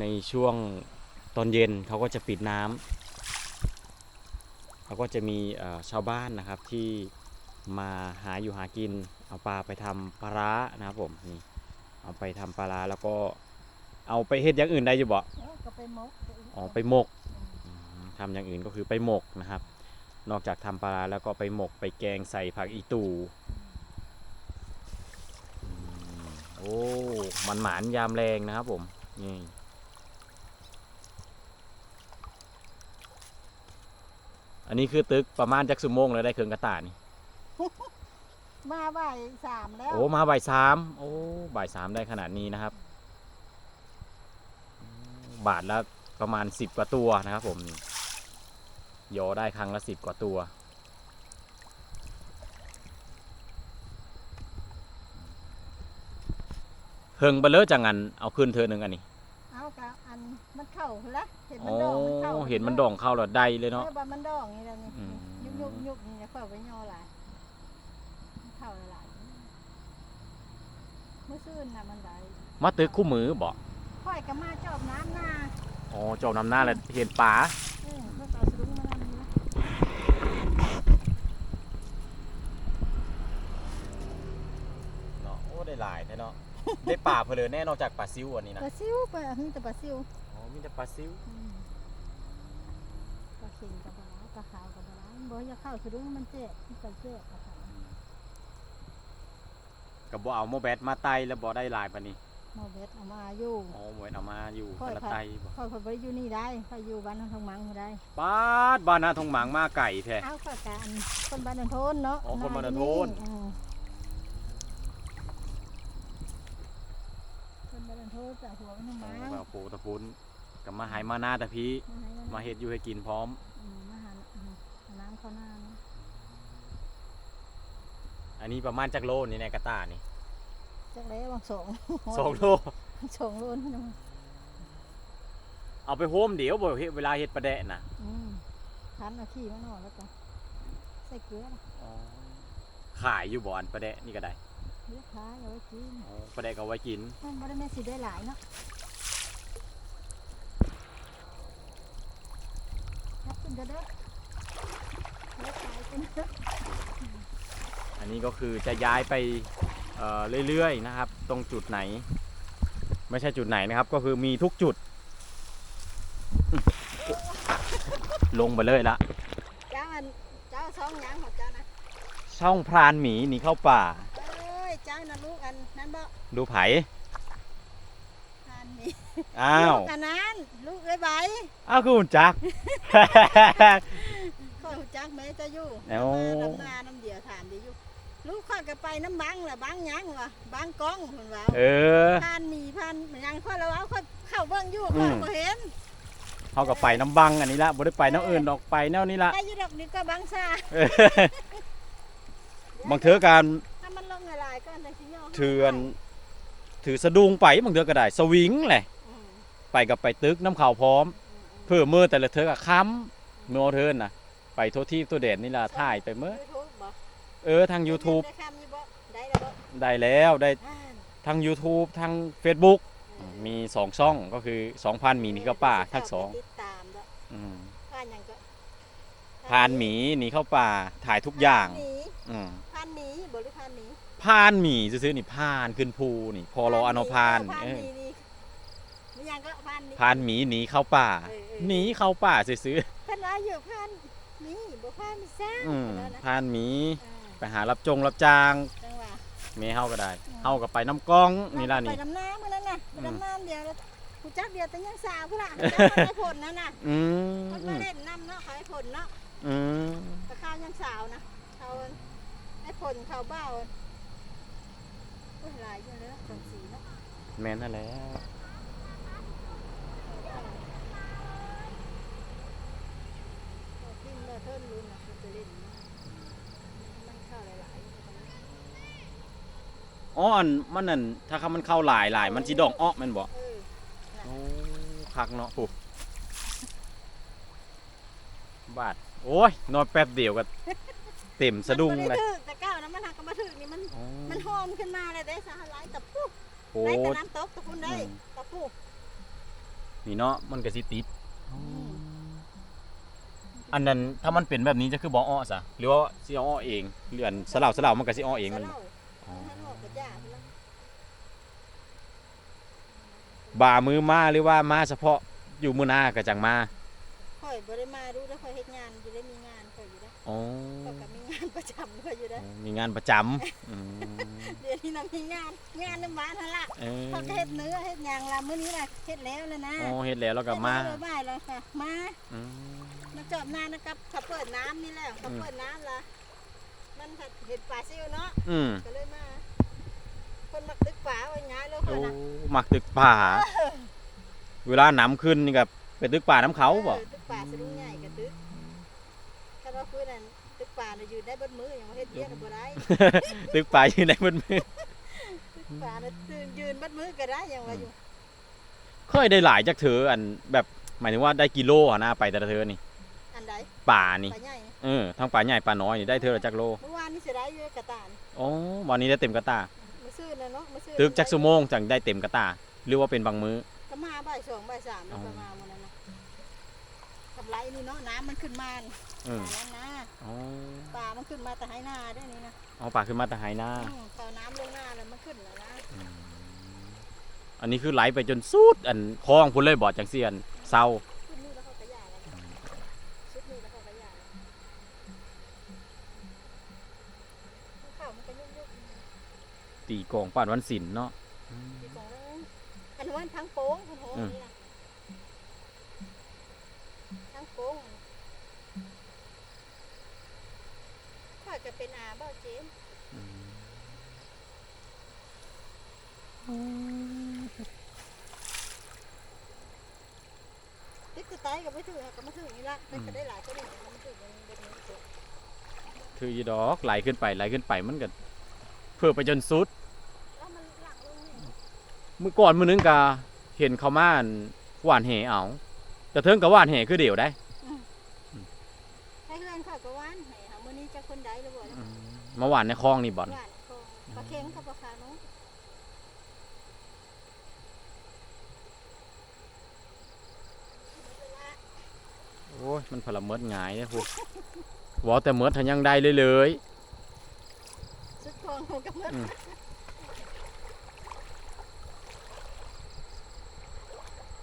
ในช่วงตอนเย็นเขาก็จะปิดน้ำเขาก็จะมีเอ่อชาวบ้านนะครับที่มาหาอยู่หากิน เอาปลาไปทำปลาร้านะครับผมนี่เอาไปทำปลาร้าแล้วก็เอาไปเฮ็ดอย่างอื่นได้อยู่บ่เออก็ไปมกอ๋อไปหมกอืมทำอย่างอื่นก็คือไปหมกนะครับ นอกจากทำปลาร้าแล้วก็ไปหมกไปแกงใส่ผักอีตูอืมโอ้มันหมานยามแรงนะครับผมนี่ อันนี้คือตึกประมาณจักสุโมงแล้วได้เครื่องกระตานี่มาบ่ายสามแล้ว โอ้มาบ่ายสามโอ้บ่ายสามได้ขนาดนี้นะครับอืมบาทละประมาณสิบกว่าตัวนะครับ ผมนี่ยอได้ครั้งละสิบกว่าตัว เฮิงไปเลยจังงันเอาขึ้นเธอหนึ่งอันนี้ เอากะอันมัน เข้าละเห็นมัโอ้นดองมันเข้าเห็นมันดองเข้าแล้วได้เลยเนาะ เออบ่มันดองนี่แหละนี่อืม ยุบยุบยุบนี่จะเข้าไปย่อหลายมันเข้าหลายเมื่อซื่นน่ะมันได้มาตึกคู่มือบอกค่อยก็มาจอบน้ำหน้าอ๋อเจบนำหน้าเลยเห็นป่าเออเพื่อต่อสรุงมานำนี่เนาะโอ้ได้หลายแท้เนาะได้ป่าเพลินแน่นอกจากป่าซิวอันนี้นะ ปลาซิวปลาหึแต่ปลาซิวอ๋อ มีแต่ป่าซิวอืมปลาเข็งกับปลาร้าปลาขาวกับปลาร้าบ่อย่าเข้าสรุงมันเจ๊มันก็เจ๊ปลาขาวกับบ่เอาโมแบตมาไตแล้วบ่ได้หลายปานนี้หมอเบ็ดเอามาอยู่ อ๋อโมแบตเอามาอยู่ค่อยคนละค่ะไตบ่ค่อยค่อยไปอยู่นี่ได้ค่อยอยู่บ้านทางมังได้ ปาดบ้านนาทองหมางมาไก่แท้ เอาข้าการคนบ้านนันโทนเนาะอ๋อคนบ้านนันโทน อืมคนบ้านนันโทนจากหัวมันอ๋มาอแบบโปตะพุน กับมาหายมาหน้าตะพีมาให้มาเฮ็ดอยู่ให้กินพร้อมอืมมาหาอืมหาน้ำเข้าหน้าเนาะอันนี้ประมาณจักโลนี่ในกระตานี่จากแล้วบางสองสองโลสองโลนี่นะเอาไปโฮมเดี๋ยวบ่เฮ็ดเวลาเฮ็ดปลาแดะน่ะอืมพันเอาขี้มานอนแล้วก็ใส่เกลือนะอ๋อขายอยู่บ่อันปลาแดะนี่ก็ได้เลือกค้าเอาไว้กินอ๋อปลาแดะก็เอาไว้กินมันไม่ได้แม่สิได้หลายเนาะครับคุณ เด้อเด้อเลือกขายคุณเด้ออันนี้ก็คือจะย้ายไปเอ่อเรื่อยๆนะครับ ตรงจุดไหน ไม่ใช่จุดไหนนะครับ ก็คือมีทุกจุด ลงไปเลยละเจ้าอันเจ้าสองหยังของเจ้านะช่องพรานหมีหนีเข้าป่า เอ้ยเจ้านะลูกอันนั้นบ่ดูไผทา นนี่อ้าว ลูกอันนั้นลูกเอ้ยใบอ้าวคือหุ่นจัก ข้อยหูจักแม่จะอยู่เอ้ามาลำนาน้ำเดียวถามเดียวอยู่ลูกข้อยก็ไปน้ำบังล่ะบังหยังวะบังกล้องเพิ่นว่าเออทานหนีพันหยังข้อยแล้วเอาข้อยเข้าเบิ่งอยู่อืข้อยมบ่เห็นเขาก็ไปน้ำบังอันนี้ละบ่ได้ไปน้ำอื่นดอกไปแนวนี้ละได้อยู่ดอกนี้ก็บังซาเออบางเถือการถ้ามันลงหลายๆก็อันใดสิย่อให้เถือน ถือสะดุงไปบางเถือก็ได้ สวิงแหละอืมไปกับไปตึกน้ำข่าวพร้อม เพื่อมือแต่ละเธอกับค้ำมือเอาเทินนะไปโทษที่ตัวเด่นนี่ล่ะถ่ายไปเมื่อ YouTube บ่เออทาง YouTube ได้คำอยู่บ่ได้แล้วบ่ได้แล้วได้อ่านทาง YouTube ทาง Facebook มีสองช่องก็คือ2,000หมีหนีเข้าป่าทั้งสองติดตามเด้ออืมพานหยังก็พานหมีหนีเข้าป่าถ่ายทุกอย่างพนหนีอืม พานหมีซื้อๆนี่พานขึ้นภูนี่พอรออนพานพานเอหอนีนี่มีหยังก็พานหนีพานหมีหนีเข้าป่าเออเออ หนีเข้าป่าซื้อเพิ่นว่าอยู่พานหนีบ่พานมีซ่าๆอืมเพิ่นว่านะพานหมีอ่าไปหารับจงรับจ้างจังหว่าเมเฮาก็ได้เฮาก็ไปน้ำกล้องนี่ล่ะไปนี่ดำน้ำมื้อนั้นน่ะไปอืม ดำน้ำเดียวแล้วกูจักเดียวแต่ยังสาวพุ่นล่ะจักมาได้ผลนั่นน่ะอืมมันอืมามเล่นน้ำเนาะขายผลเนาะอืมแต่ข้าวยังสาวนะเขาให้ผลเขาเบ้า โอ้ยหลายอยู่เลยเนาะสองสีเนาะแม่นนั่นแหละเอาทิ้งมาเทิ่นลุ้นนะมันจะเล่นนะมันเข้าหลายๆอ๋ออันมันนั่นถ้าคำมันเข้าหลายหลายมันสิดอกอ้อแม่นบ่เออโอ้คักเนาะปุ๊บาดโอ้ยนอนแป๊บเดียวก็เต็มสะดุ้งมันเลบ่ยไถึกแต่ก้ มันหอมขึ้นมาเลยได้สาหร่ายตะปูโอ้ได้แต่น้ำตกตะปูได้อืมตะปูนี่เนาะมันก็สิติดอันนั้นถ้ามันเป็นแบบนี้จะคือบ่อ้อซะหรือว่าสิอ้อเองหรืออันสลาวสลาวมันก็สิอ้อเองมันสะบ่เล่าอ๋อท่านออกกระยาไปแล้วบ่ามือมาหรือว่ามาเฉพาะอยู่มื้อหน้าก็จังมาข่อยบ่ได้มาดูแล้วข่อยเฮ็ดงานอยู่ได้มีงานข่อยอยู่ได้อ๋อข่อยก็มีงาน ประจำข่อยอยู่ได้มีงานประจำอืมเดี๋ยวนี้น่ะมีงานงานในบ้านนั่นล่ะเออเขาก็เฮ็ดเนื้อเฮ็ดหยังล่ะมื้อนี้น่ะเฮ็ดแล้วแล้วนะอ๋อเฮ็ดแล้วแล้วก็มาเฮ็ดแล้วบ่ายแล้วค่ะมาอืมมาจอบหน้านะครับเขาเปิดน้ำนี่แหละเขาเปิดน้ำละมันผัดเห็ดปลาซิวเนาะอืมก็เลยมา คนมักตึกป่าไว้ง่ายเลยคโอ้นนะมักตึกป่า เวลาน้ำขึ้นนี่ก็ไปตึกป่าน้ำเขาบ่ออตึกป่าสะดุ้งใหญ่กับตึกถ้าเราคุยนั่นตึกป่าน่ะอยู่ได้เบิดมืออย่างว่าเฮ็ดเบี้ยก็บ่ได้ ตึกป่าอยู่ในมือมือตึกป่าน่ะตื่นยืนเบิดมือก็ได้อย่างว่าอยู่เคยได้หลายจากเธออันแบบหมายถึงว่าได้กิโลอะนะไปแต่ละเธอนี่ อันใดป่านี่ ป่าใหญ่เออทั้งป่าใหญ่ป่าน้อยนี่ได้เธอละจักโลเมื่อวานนี่สิได้อยู่กระตานอ๋อวันนี้ได้เต็มกระตามาซื้อน่ะเนาะมาซื้อตึกจักชั่วโมงจังได้เต็มกระตาหรือว่าเป็นบางมื้อ ก็มาบ่ายสองบ่ายสามแล้วก็มามื้อ นั้นน่ะกำไรนี่เนาะน้ำมันขึ้นมานี่อืมป่านั้นนะอ๋อป่ามันขึ้นมาแต่ให้หน้าได้นี่นะเอาป่าขึ้นมาแต่หายหน้า อืมพอน้ำลงหน้าแล้วมันขึ้นแล้วนะอืมอันนี้คือไหลไปจนสุดอันคลองพุ่นเลยบ่จังเสียนเศร้าชุดนี้แล้วเขากระยาแล้วชุดนี้แล้วเขากระยาแล้วข้าวมันก็ยุ่งๆตีกองป่านวันศิลป์เนาะที่ของแล้วอันนั้นทั้งโป้งคุณโหอืมนี่นะทั้งโป้ง ข้าจะเป็นอาเบ้าเจนติดกระต่ายกับไม่ถือค่ะก็มาถือนี่ละแต่ก็ได้หลายก็ได้มันถือมันเป็นมันถือถือยีดอกไหลขึ้นไปไหลขึ้นไปมันก็เพื่อไปจนสุดแล้วมันหลังลงนี่เมื่อก่อนมื้อนึงก็เห็นเขามาอั่นหวานแหเอาแต่เทิงกับหวานแหคือเดียวได้ให้เพื่อนข้าก็ว่านให้หามื้อนี้จะ คนใดแล้วบ่ล่ะมาหวานในคลองนี่บ่อนว่านก็ปลาเค็งกับปลาคาเนาะโอ้ยมันพละเมิดหงายเนี่ยพวกวอแต่เมิดทันยังได้เลยเลย สุดทองของกับเมื่ออืม